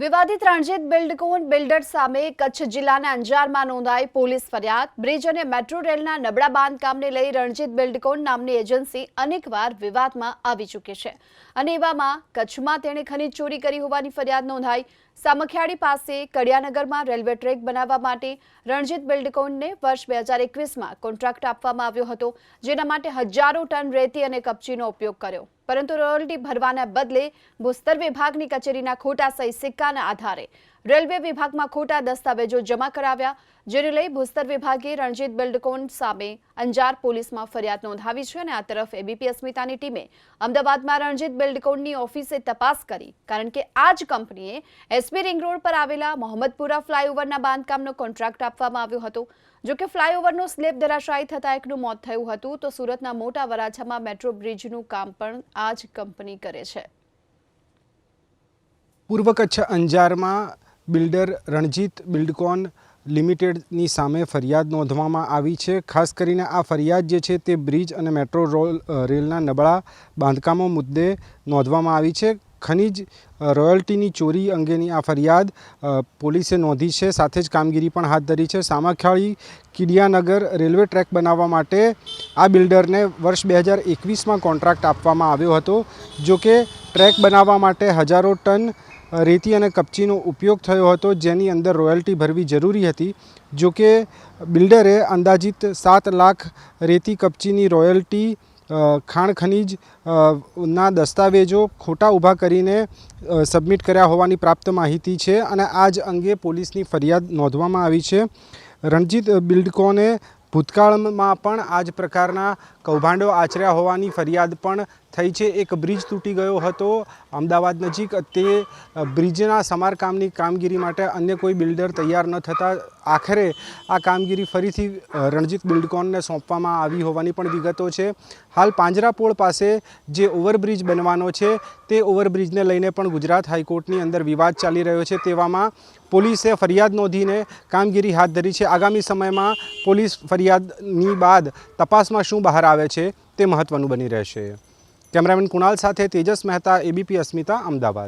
વિવાદિત Ranjit Buildcon builder સામે કચ્છ જિલ્લાના અંજારમાં નોંધાઈ પોલીસ ફરિયાદ. બ્રિજ અને મેટ્રો રેલના નબળા બાંધકામને લઈ રણજીત બિલ્ડકોન નામની એજન્સી અનેકવાર વિવાદમાં આવી ચૂકી છે. અને એવામાં કચ્છમાં તેણે ખનીજ ચોરી કરી હોવાની ફરિયાદ નોંધાઈ. સામખિયાળી પાસે કડિયાનગરમાં રેલવે ટ્રેક બનાવવા માટે રણજીત બિલ્ડકોનને વર્ષ બે હજાર એકવીસમાં કોન્ટ્રાક્ટ આપવામાં આવ્યો હતો, જેના માટે હજારો ટન રેતી અને કપચીનો ઉપયોગ કર્યો. પરંતુ રોયલ્ટી ભરવાના બદલે ભૂસ્તર વિભાગની કચેરીના ખોટા સહી સિક્કાના આધારે રેલવે વિભાગમાં ખોટા દસ્તાવેજો જમા કરાવ્યા, જેને લઈ ભૂસ્તર વિભાગે રણજીત બિલ્ડકોન સામે અંજાર પોલીસમાં ફરિયાદ નોંધાવી છે અને આ તરફ એબીપી અસ્મિતાની ટીમે અમદાવાદમાં રણજીત બિલ્ડકોનની ઓફિસે તપાસ કરી, કારણ કે આ જ કંપનીએ એસપી રિંગ રોડ પર આવેલા મોહમ્મદપુરા ફ્લાયઓવરના બાંધકામનો કોન્ટ્રાક્ટ આપવામાં આવ્યો હતો. જો કે ફ્લાયઓવરનો સ્લેબ ધરાશાયી થતાં એકનું મોત થયું હતું, તો સુરતના મોટા વરાછામાં મેટ્રો બ્રિજનું કામ પણ આ જ કંપની કરે છે. પૂર્વ કચ્છ અંજારમાં બિલ્ડર રણજીત બિલ્ડકોન લિમિટેડની સામે ફરિયાદ નોંધવામાં આવી છે. ખાસ કરીને આ ફરિયાદ જે છે તે બ્રિજ અને મેટ્રો રોલ રેલના નબળા બાંધકામો મુદ્દે નોંધવામાં આવી છે. ખનીજ રોયલ્ટીની ચોરી અંગેની આ ફરિયાદ પોલીસે નોંધી છે. સાથે જ કામગીરી પણ હાથ ધરી છે. સામાખ્યાળી કિડિયાનગર રેલવે ટ્રેક બનાવવા માટે આ બિલ્ડરને વર્ષ બે હજાર એકવીસમાં કોન્ટ્રાક્ટ આપવામાં આવ્યો હતો, જો કે ટ્રેક બનાવવા માટે હજારો ટન રેતી અને કપચીનો ઉપયોગ થયો હતો, જેની અંદર રોયલ્ટી ભરવી જરૂરી હતી. જો કે, બિલ્ડરે અંદાજિત સાત લાખ રેતી કપચીની રોયલ્ટી ખાણ ખનીજ ના દસ્તાવેજો ખોટા ઊભા કરીને સબમિટ કર્યા હોવાની પ્રાપ્ત માહિતી છે અને આ જ અંગે પોલીસની ફરિયાદ નોંધવામાં આવી છે. રણજીત બિલ્ડકોને ભૂતકાળમાં પણ આ જ પ્રકારના કૌભાંડો આચર્યા હોવાની ફરિયાદ પણ થઈ છે. એક બ્રિજ તૂટી ગયો હતો. અમદાવાદ નજીક તે બ્રિજના સમારકામની કામગીરી માટે અન્ય કોઈ બિલ્ડર તૈયાર ન થતાં આખરે આ કામગીરી ફરીથી રણજીત બિલ્ડકોનને સોંપવામાં આવી હોવાની પણ વિગતો છે. હાલ પાંજરાપોળ પાસે જે ઓવરબ્રિજ બનવાનો છે તે ઓવરબ્રિજને લઈને પણ ગુજરાત હાઈકોર્ટની અંદર વિવાદ ચાલી રહ્યો છે. તેવામાં પોલીસે ફરિયાદ નોંધીને કામગીરી હાથ ધરી છે. આગામી સમયમાં પોલીસ ફરિયાદની બાદ તપાસમાં શું બહાર આવે છે તે મહત્ત્વનું બની રહેશે. કેમેરામેન કુણાલ સાથે તેજસ મહેતા એબીપી અસ્મિતા અમદાવાદ.